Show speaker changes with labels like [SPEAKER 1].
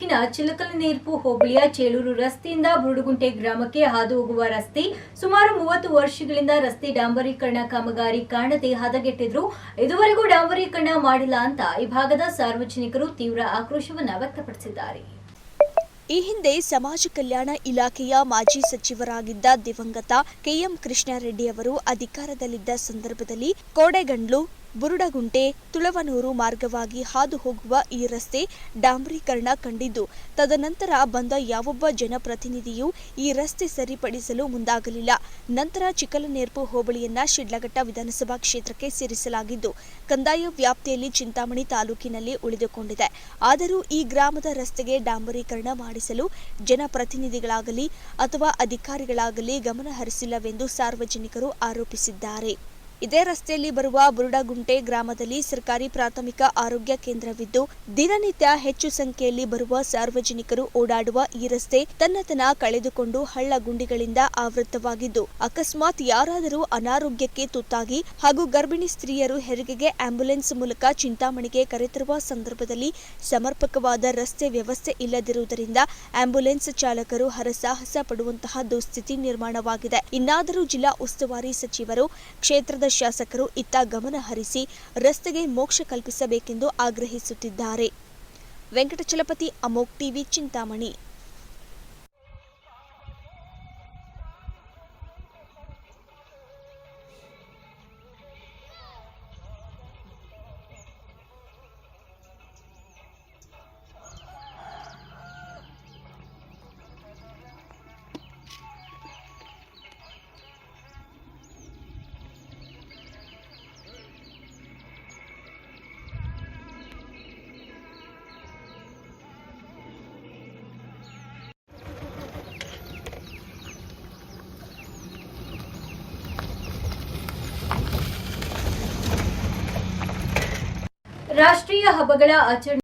[SPEAKER 1] ತಾಲೂಕಿನ ಚಿಲಕಲನೇರ್ಪು ಹೋಬಳಿಯ ಚೇಳೂರು ರಸ್ತೆಯಿಂದ ಬುರುಡುಗುಂಟೆ ಗ್ರಾಮಕ್ಕೆ ಹಾದು ಹೋಗುವ ರಸ್ತೆ ಸುಮಾರು ಮೂವತ್ತು ವರ್ಷಗಳಿಂದ ರಸ್ತೆ ಡಾಂಬರೀಕರಣ ಕಾಮಗಾರಿ ಕಾಣದೆ ಹದಗೆಟ್ಟಿದ್ರು. ಇದುವರೆಗೂ ಡಾಂಬರೀಕರಣ ಮಾಡಿಲ್ಲ ಅಂತ ಈ ಭಾಗದ ಸಾರ್ವಜನಿಕರು ತೀವ್ರ ಆಕ್ರೋಶವನ್ನು ವ್ಯಕ್ತಪಡಿಸಿದ್ದಾರೆ.
[SPEAKER 2] ಈ ಹಿಂದೆ ಸಮಾಜ ಕಲ್ಯಾಣ ಇಲಾಖೆಯ ಮಾಜಿ ಸಚಿವರಾಗಿದ್ದ ದಿವಂಗತ ಕೆಎಂ ಕೃಷ್ಣಾರೆಡ್ಡಿ ಅವರು ಅಧಿಕಾರದಲ್ಲಿದ್ದ ಸಂದರ್ಭದಲ್ಲಿ ಕೋಡೆಗಂಡ್ಲು ಬುರುಡಗುಂಟೆ, ತುಳವನೂರು ಮಾರ್ಗವಾಗಿ ಹಾದು ಹೋಗುವ ಈ ರಸ್ತೆ ಡಾಂಬರೀಕರಣ ಕಂಡಿದ್ದು. ತದನಂತರ ಬಂದ ಯಾವೊಬ್ಬ ಜನಪ್ರತಿನಿಧಿಯೂ ಈ ರಸ್ತೆ ಸರಿಪಡಿಸಲು ಮುಂದಾಗಲಿಲ್ಲ. ನಂತರ ಚಿಕ್ಕಲನೇರ್ಪು ಹೋಬಳಿಯನ್ನ ಶಿಡ್ಲಘಟ್ಟ ವಿಧಾನಸಭಾ ಕ್ಷೇತ್ರಕ್ಕೆ ಸೇರಿಸಲಾಗಿದ್ದು, ಕಂದಾಯ ವ್ಯಾಪ್ತಿಯಲ್ಲಿ ಚಿಂತಾಮಣಿ ತಾಲೂಕಿನಲ್ಲಿ ಉಳಿದುಕೊಂಡಿದೆ. ಆದರೂ ಈ ಗ್ರಾಮದ ರಸ್ತೆಗೆ ಡಾಂಬರೀಕರಣ ಮಾಡಿಸಲು ಜನಪ್ರತಿನಿಧಿಗಳಾಗಲಿ ಅಥವಾ ಅಧಿಕಾರಿಗಳಾಗಲಿ ಗಮನ ಹರಿಸಿಲ್ಲವೆಂದು ಸಾರ್ವಜನಿಕರು ಆರೋಪಿಸಿದ್ದಾರೆ. ಇದೇ ರಸ್ತೆಯಲ್ಲಿ ಬರುವ ಬುರುಡಗುಂಟೆ ಗ್ರಾಮದಲ್ಲಿ ಸರ್ಕಾರಿ ಪ್ರಾಥಮಿಕ ಆರೋಗ್ಯ ಕೇಂದ್ರವಿದ್ದು, ದಿನನಿತ್ಯ ಹೆಚ್ಚು ಸಂಖ್ಯೆಯಲ್ಲಿ ಬರುವ ಸಾರ್ವಜನಿಕರು ಓಡಾಡುವ ಈ ರಸ್ತೆ ತನ್ನತನ ಕಳೆದುಕೊಂಡು ಹಳ್ಳ ಗುಂಡಿಗಳಿಂದ ಆವೃತವಾಗಿದ್ದು ಅಕಸ್ಮಾತ್ ಯಾರಾದರೂ ಅನಾರೋಗ್ಯಕ್ಕೆ ತುತ್ತಾಗಿ ಹಾಗೂ ಗರ್ಭಿಣಿ ಸ್ತ್ರೀಯರು ಹೆರಿಗೆಗೆ ಆಂಬ್ಯುಲೆನ್ಸ್ ಮೂಲಕ ಚಿಂತಾಮಣಿಗೆ ಕರೆತರುವ ಸಂದರ್ಭದಲ್ಲಿ ಸಮರ್ಪಕವಾದ ರಸ್ತೆ ವ್ಯವಸ್ಥೆ ಇಲ್ಲದಿರುವುದರಿಂದ ಆಂಬ್ಯುಲೆನ್ಸ್ ಚಾಲಕರು ಹರಸಾಹಸ ಪಡುವಂತಹ ದುಸ್ಥಿತಿ ನಿರ್ಮಾಣವಾಗಿದೆ. ಇನ್ನಾದರೂ ಜಿಲ್ಲಾ ಉಸ್ತುವಾರಿ ಸಚಿವರು ಕ್ಷೇತ್ರದ ಶಾಸಕರು ಇತ್ತ ಗಮನ ಹರಿಸಿ ರಸ್ತೆಗೆ ಮೋಕ್ಷ ಕಲ್ಪಿಸಬೇಕೆಂದು ಆಗ್ರಹಿಸುತ್ತಿದ್ದಾರೆ. ವೆಂಕಟಚಲಪತಿ ಅಮೋಕ್ ಟಿವಿ ಚಿಂತಾಮಣಿ.
[SPEAKER 1] ರಾಷ್ಟ್ರೀಯ ಹಬ್ಬಗಳ ಆಚರಣೆ